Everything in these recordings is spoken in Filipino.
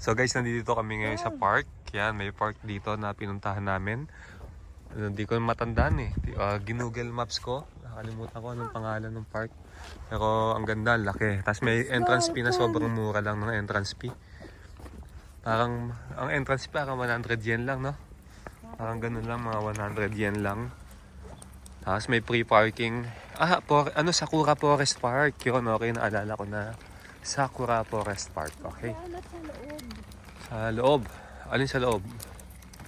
So guys, nandito kami ngayon sa park. Yan, may park dito na pinuntahan namin. Ano, Hindi ko matandaan eh. Di- ah, ginugel maps ko. Nakalimutan ko anong pangalan ng park. Pero ang ganda, laki. Tapos may entrance fee na sobrang mura lang ng entrance fee. Parang, ang entrance fee parang 100 yen lang, no? Parang ganun lang, mga 100 yen lang. Tapos may free parking. Ah, por, ano, Sakura Forest Park. Yun, okay, naalala ko na. Sakura Forest Park, okay? Sa loob. Sa loob. Alin sa loob?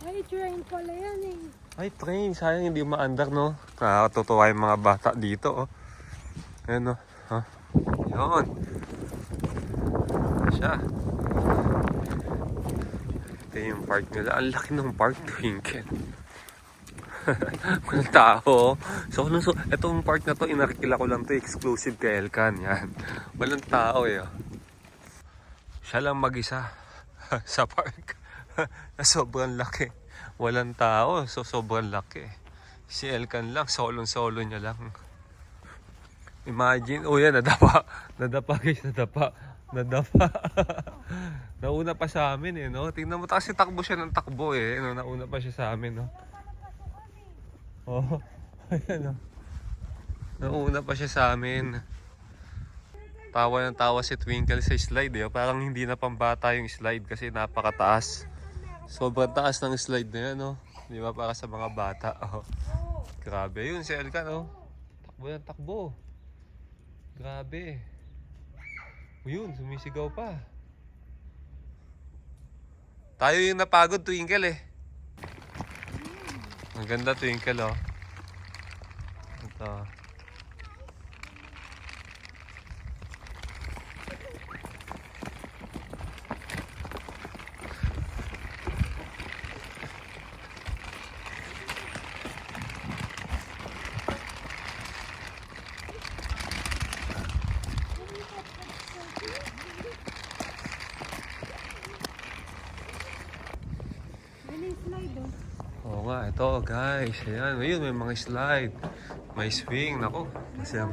Ay, train pala yan eh. Ay, train. Sayang hindi maandar, no? Nakakatutuwa yung mga bata dito, oh. Ayan, no? Ha? Yun. Siya. Ito yung park nila. Ang laki ng park, Twinkle. Walang tao. So, ano, so, itong park na to, inarkila ko lang to, exclusive kay Elkan. Yan. Walang tao, eh. oh. Siya lang mag-isa sa park. na sobrang laki. Walang tao, so sobrang laki. Si Elkan lang, solong-solo niya lang. Imagine, oh yan, nadapa. Nadapa guys, nadapa. Nadapa. nauna pa sa amin eh, no? Tingnan mo, kasi takbo siya ng takbo eh. No? Nauna pa siya sa amin, no? Oh, ayan, no? Nauna pa siya sa amin. Tawa ng tawa si Twinkle sa slide eh. Parang hindi na pambata yung slide kasi napakataas. Sobrang taas ng slide na yan, no? Di ba? Para sa mga bata. Oh. Grabe. Yun, si Elkan, oh. Takbo ng takbo. Grabe. O yun, sumisigaw pa. Tayo yung napagod, Twinkle, eh. Ang ganda, Twinkle, oh. Ito. Yan yung slide oh. Nga, ito guys. Ayan, ayun, may mga slide. May swing. Nako, masaya.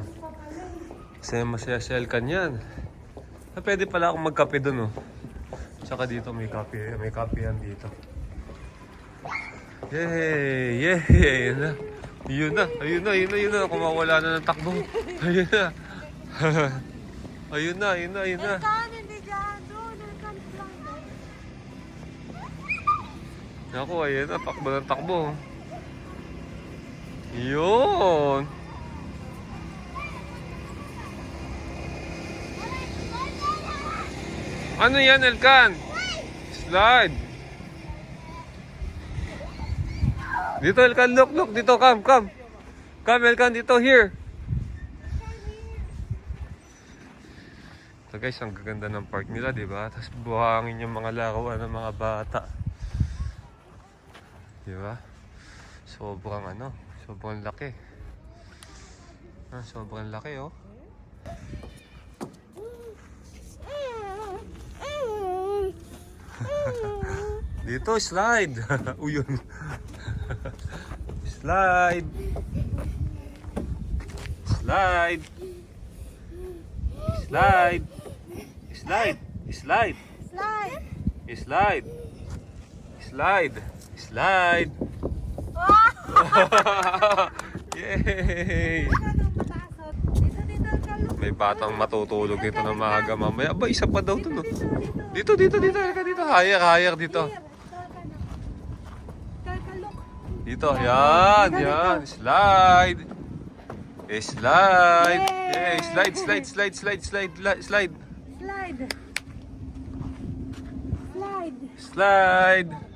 Masaya, masaya si Elkan yan. Ah, pwede pala akong magkape dun, oh. Tsaka dito may kape, may kape yan dito. Yay! Yay! Yun na. Yun na, ayun na, ayun na, ayun na. Kumawala na ng takbo. Ayun na. ayun na, ayun na, ayun na. Naku, ayun na, takbo ng takbo. Yun! Ano yan, Elkan? Slide. Dito, Elkan, look, look. Dito, come, come. Come, Elkan, dito, here. So guys, ang gaganda ng park nila, di ba? Tapos buhangin yung mga laruan ng mga bata. Di ba? Sobrang ano, sobrang laki. Ah, sobrang laki oh. Dito, slide. Uyun. slide. Slide. Slide. Slide. Slide. Slide. Slide. Slide. Slide. Yay! Oh. May batang matutulog dito ng maaga mamaya. Aba, isa pa daw to, no? Dito, dito. Dito. Halika dito. Higher, higher dito. Oh. Dito, yan, yan. Slide. Eh, slide. Yay! Slide, slide, slide, slide, slide, li- slide. Slide. Slide. Slide.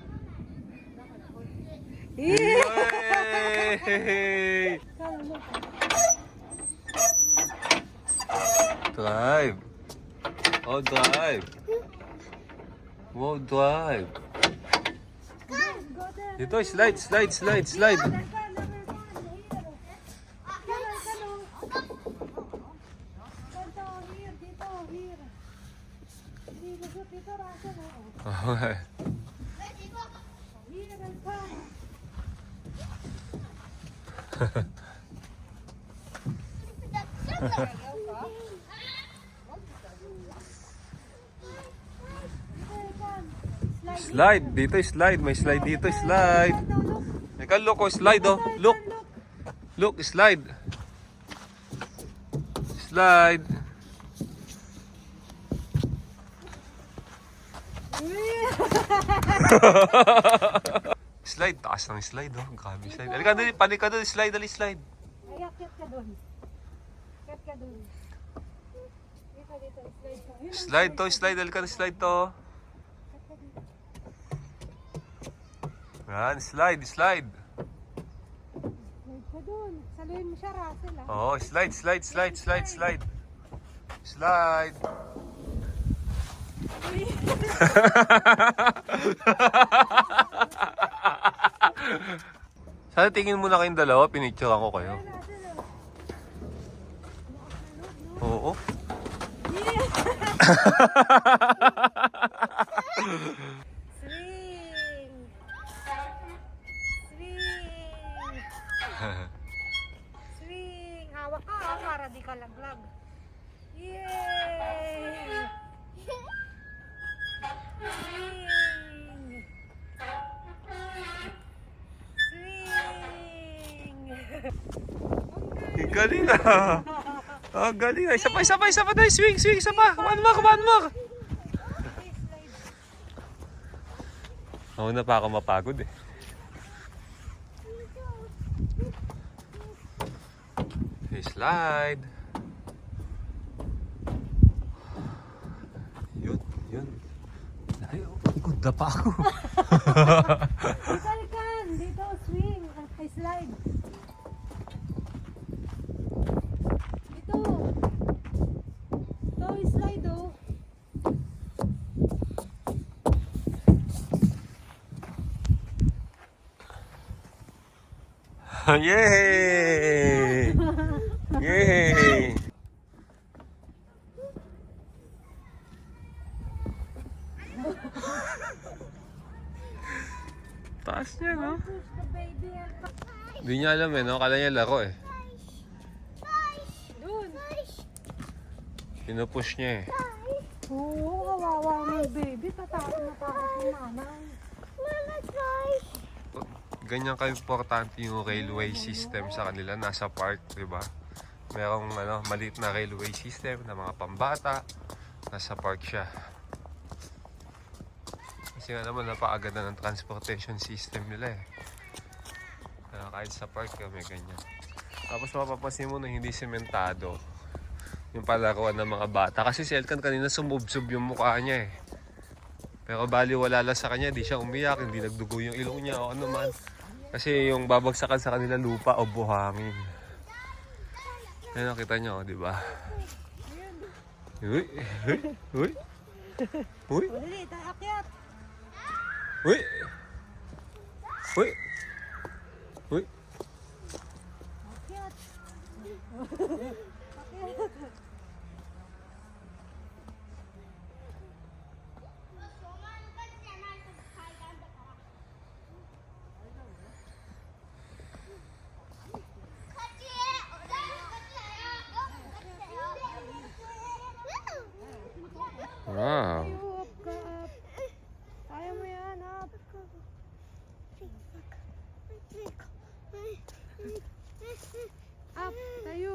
Yay! Drive. Oh, drive. Wow, drive. Dito, slide, slide, slide, slide. Elkan, Elkan, here. Here, Elkan, oh. Dito, here, dito, here. Dito, dito, Russell, oh. Okay. Here, Elkan. Dito, Elkan. Slide. Dito, slide. May slide dito, slide. Ikaw, look, oh, slide, oh. Look. Look, slide. Slide. Slide. Taas ng slide, oh. Grabe slide. Halika, dali. Panik ka doon. Slide, dali, slide. Ay, akit ka doon. Akit ka doon. Slide Slide to, slide. Halika na, slide to. akit ka dito. Yan, slide, slide. Slide ka doon. Saluhin mo siya, Russell, ah. Oh, slide, slide, slide, slide, slide. Slide. Sana tingin muna kayong dalawa, pinicturean ko kayo. Oh. Oo. Swing! Swing! Hawak ka ah, para di ka laglag. Yay! Swing! Swing! Ang galing ah. Ah, galing ah. Isa pa, isa pa, isa pa tayo. Swing, swing, isa pa. One more, one more. Ako na pa ako mapagod eh. Okay, slide. Yun, yun. Ay, ikot pa ako. Balikan! Dito, swing! Ay, slide! Dito! Ito, slide, oh! Yay! Yay! Taas niya, no? Hindi niya alam eh, no? Kala niya laro eh. Pinupush niya eh. Oo, kawawa mo baby. Tatakot na takot yung nanay. Ganyan ka-importante yung railway system sa kanila. Nasa park, di ba? Merong ano, maliit na railway system na mga pambata. Nasa park siya. Kasi nga naman, napakaganda ng transportation system nila eh. Kaya kahit sa park, may ganyan. Tapos mapapansin mo na hindi sementado yung palaruan ng mga bata. Kasi si Elkan kanina sumubsob yung mukha niya eh. Pero bali wala lang sa kanya, di siya umiyak, hindi nagdugo yung ilong niya o ano man. Kasi yung babagsakan sa kanila lupa o buhangin. Yan nakita niyo, di ba? Uy, uy, uy. Uy, Dali, taakyat! Uy. Uy. Uy. Akyat! Wow. Tayo, up ka, up. Kaya mo yan, up. Up, tayo.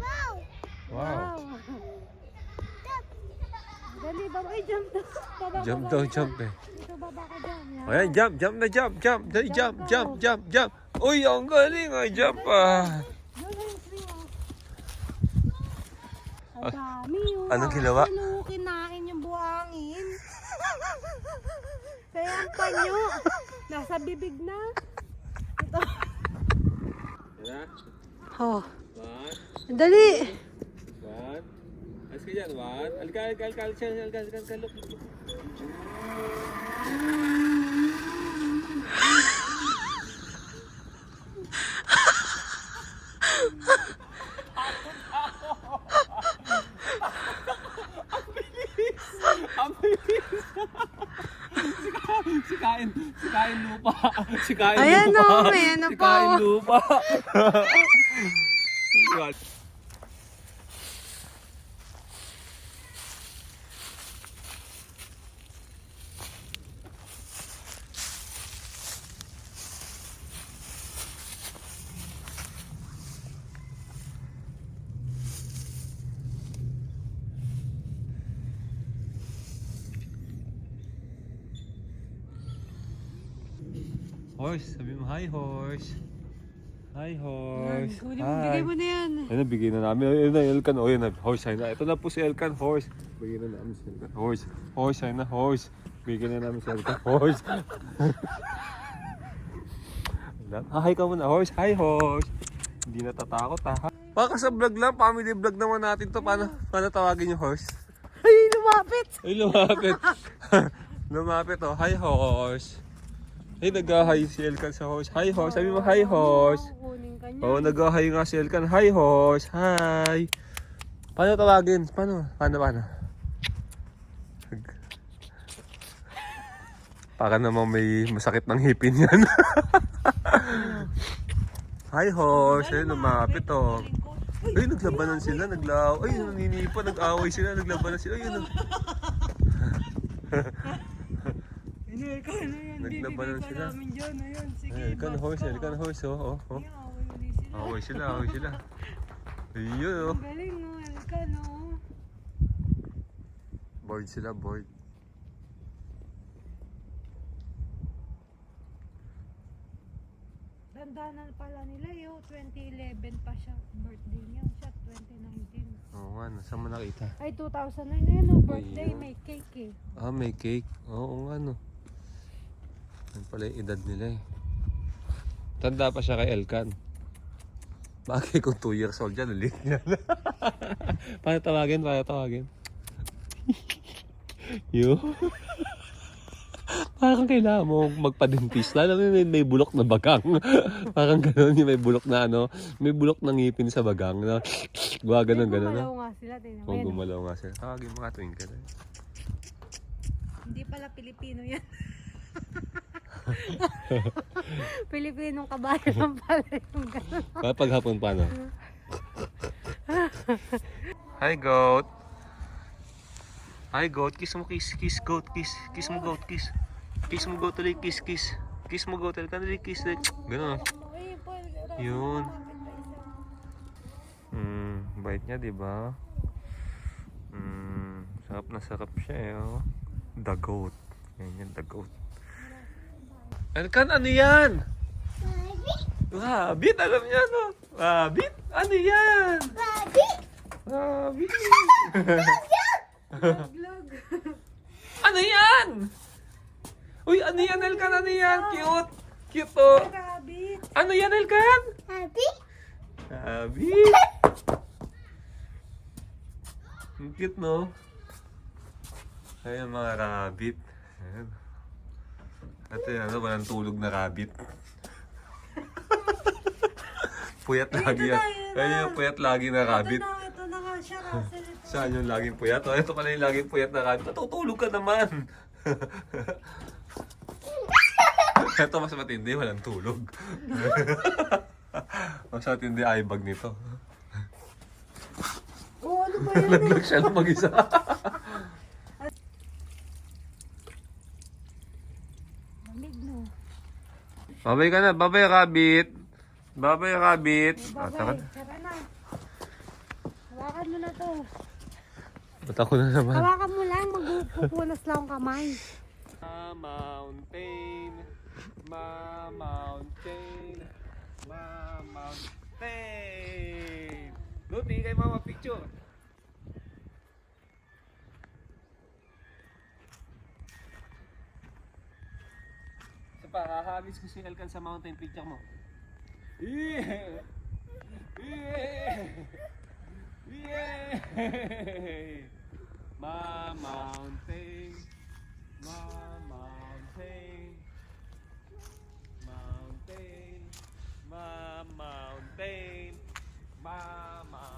Wow. Wow. Dali, baba. Ay, jump daw. Baba, Jump baba daw, jump eh. Dito, baba ka dyan. Yan. Ayan, jump, jump na jump, jump. Dali, jump, jump, jump, jump. Uy, ang galing ay jump ah. Doon na yung swing, oh. Ang dami, oh. anong ginawa? Ano, kinain yung buhangin. Kaya ang panyo, nasa bibig na. Ito. Oh. Dali. one. Alis ka dyan, one. Alika, alika, alika, alika, alika, alika, alika, look, look, look. Sikain, lupa. Sikain Ayan, lupa. oh, may ano pa, Sikain oh. lupa. Horse, sabi mo, hi horse. Hi horse. Yan, kunin mo, bigay mo na yan. Ayun na, bigyan na namin. Ayun na, Elkan. O, yun na, horse. Ayun na. Ito na po si Elkan, horse. Bigyan na namin si Elkan. Horse. Horse, ayun na, horse. Bigyan na namin si Elkan, horse. ah, hi ka muna, horse. Hi, horse. Hindi natatakot, ha? Baka sa vlog lang, family vlog naman natin to. Paano, paano tawagin yung horse? Ay, lumapit! Ay, lumapit. lumapit, oh. Hi, horse. Ay, nag-hi si Elkan sa horse. Hi, horse. Sabi mo, hi, horse. Oo, oh, nag-hi nga si Elkan. Hi, horse. Hi. Paano tawagin? Paano? Paano, paano? Para namang may masakit ng hipin yan. Hi, horse. Ayun, lumapit, oh. Ay, naglabanan sila, naglaw. Ay, naninipa, nag-away sila, naglabanan sila. Ayun, oh. Inilkan na yan. Naglabanan sila. namin dyan. Ayun, sige. Elkan, back horse, ka. Elkan, horse, oh, oh, oh. Ulit sila. Away sila. Ayun, oh. Ang galing, no? Elkan, no? Bored sila, bored. Dandanan pala nila, yo. 2011 pa siya. Birthday niya. Siya, 2019. Oo nga, no. Saan mo nakita? Ay, 2009 na yun, no? Birthday, Ayun. may cake, eh. Ah, may cake. Oo nga, no. Yan pala yung edad nila eh. Tanda pa siya kay Elkan. Bakit kung 2 years old yan, ulit yan. paano tawagin? Paano tawagin? Yo. Parang kailangan mo magpa-dentist. Alam mo, may, may bulok na bagang. Parang gano'n, yung may bulok na ano, may bulok na ngipin sa bagang. Na, gawa ganun, ganun. Gumalaw No? nga sila, tingnan mo. Oh. gumalaw nga sila. Tawagin mo nga twinkle. eh. Hindi pala Pilipino yan. Pilipinong kabayo lang pala yung gano'n. Kapag hapon pa, no? Hi, goat. Hi, goat. Kiss mo, kiss. Kiss, goat. Kiss. Kiss mo, goat. Kiss. Kiss mo, goat. Ulit, kiss, kiss. Kiss mo, goat. Ulit, ulit, kiss. ulit. Ganun. Paul, Yun. Hmm, bait niya, di ba? Hmm, sarap na sarap siya, eh, oh. The goat. Yan yan, the goat. Elkan, ano yan? Rabbit, alam niya, no? Rabbit? Ano yan? Rabbit? Vlog. ano yan? Uy, ano yan, Elkan? Ano yan? Cute. Cute, oh. Rabbit. Ano yan, Elkan? Rabbit? Rabbit. Ang cute, no? Ayan, mga rabbit. Ayan. Ito yan, ano, walang tulog na rabbit. puyat lagi yan. Ayan yung puyat lagi na rabbit. Ito na, ito na nga siya, Russell. Ito. Saan yung laging puyat? O, ito pala yung laging puyat na rabbit. Natutulog ka naman. ito mas matindi, walang tulog. mas matindi ay bag nito. Oh, ano ba yan? Naglag siya ng mag-isa. Lamig, no? babay ka na, babay rabbit. Babay rabbit. Ah, tara Babay, na. tara na. Hawakan mo na to. Ba't ako na naman? Hawakan mo lang, magpupunas lang ang kamay. Ma mountain, ma mountain, ma mountain. Tingin kay mama picture. Pa, hahabis ko si Elkan sa mountain picture mo. Yeah! Yeah! Yeah! Ma mountain, ma mountain, mountain, ma mountain, ma mountain,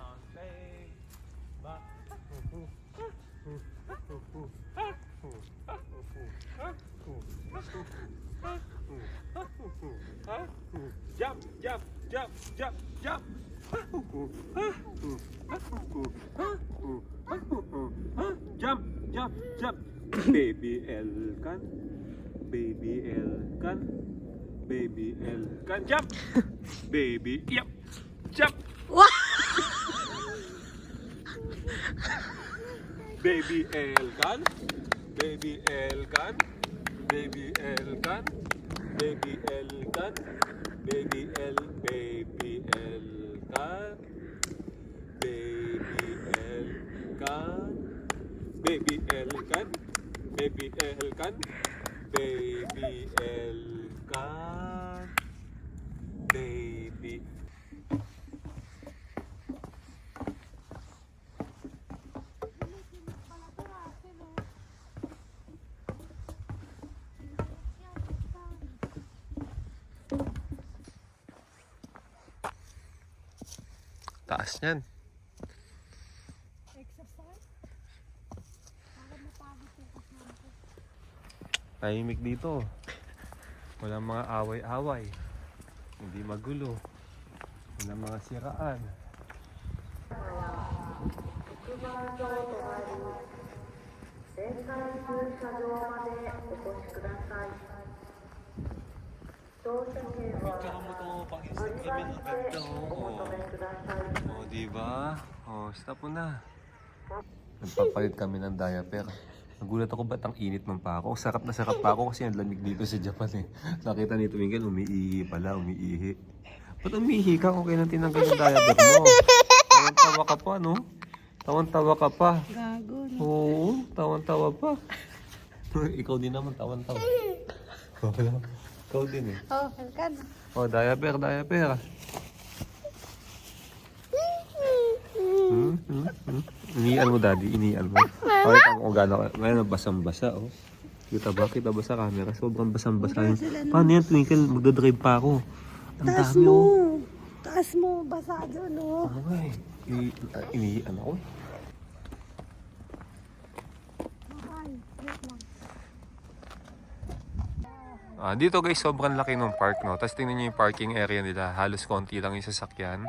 Jump, jump, jump, jump, jump. Jump, jump, jump. Baby Elkan. Baby Elkan. Baby Elkan. Jump. Baby, yep. Jump. Baby Elkan. Baby Elkan. Baby Elkan. Baby L can. Baby L, baby L can. Baby L can. Baby L can. Baby L can. Baby L can. Baby Pala to, Russell, oh. Yan, yan. Taas niyan. Exercise? Parang mapagod. Tahimik dito. Walang mga away-away. Hindi magulo. Walang mga siraan. Ikaw mo ito pang-instagram ang ganda mo. Di? Oh, stop mo na. Nagpapalit kami ng diaper. Nagulat ako ba't ang init ng pa ako? Sarap na sarap pa ako kasi ang lamig dito sa Japan eh. Nakita ni Twinkle, umiihi pala, umiihi. Ba't umiihi ka kung kailan tinanggal ang diaper mo? Tawan-tawa ka pa, no? Tawan-tawa ka pa. Gago. Oo, tawan-tawa pa. Ikaw din naman, tawan-tawa. Ikaw din eh. Oh, halkan. Oh, diaper, diaper. Hmm? Hmm? Hmm? Inian mo, daddy. Inian mo. Pakita mo kung gano'n. Ngayon, basang-basa, oh. Kita ba? Kita ba sa camera? Sobrang basang-basa yun. Paano yan, Twinkle? Magdadrive pa ako. Ang Taas dami, mo. oh. Taas mo. Basa dyan, oh. Ano nga eh? Ini- Inian ako eh. Mahal. Wait lang. Ah, dito guys, sobrang laki ng park, no? Tapos tingnan nyo yung parking area nila. Halos konti lang yung sasakyan.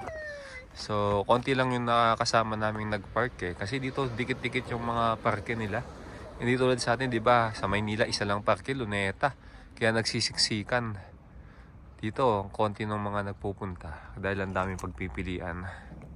So, konti lang yung nakakasama namin nag-park eh. Kasi dito, dikit-dikit yung mga parke nila. Hindi tulad sa atin, di ba? Sa Maynila, isa lang parke, Luneta. Kaya nagsisiksikan. Dito, konti ng mga nagpupunta. Dahil ang daming pagpipilian.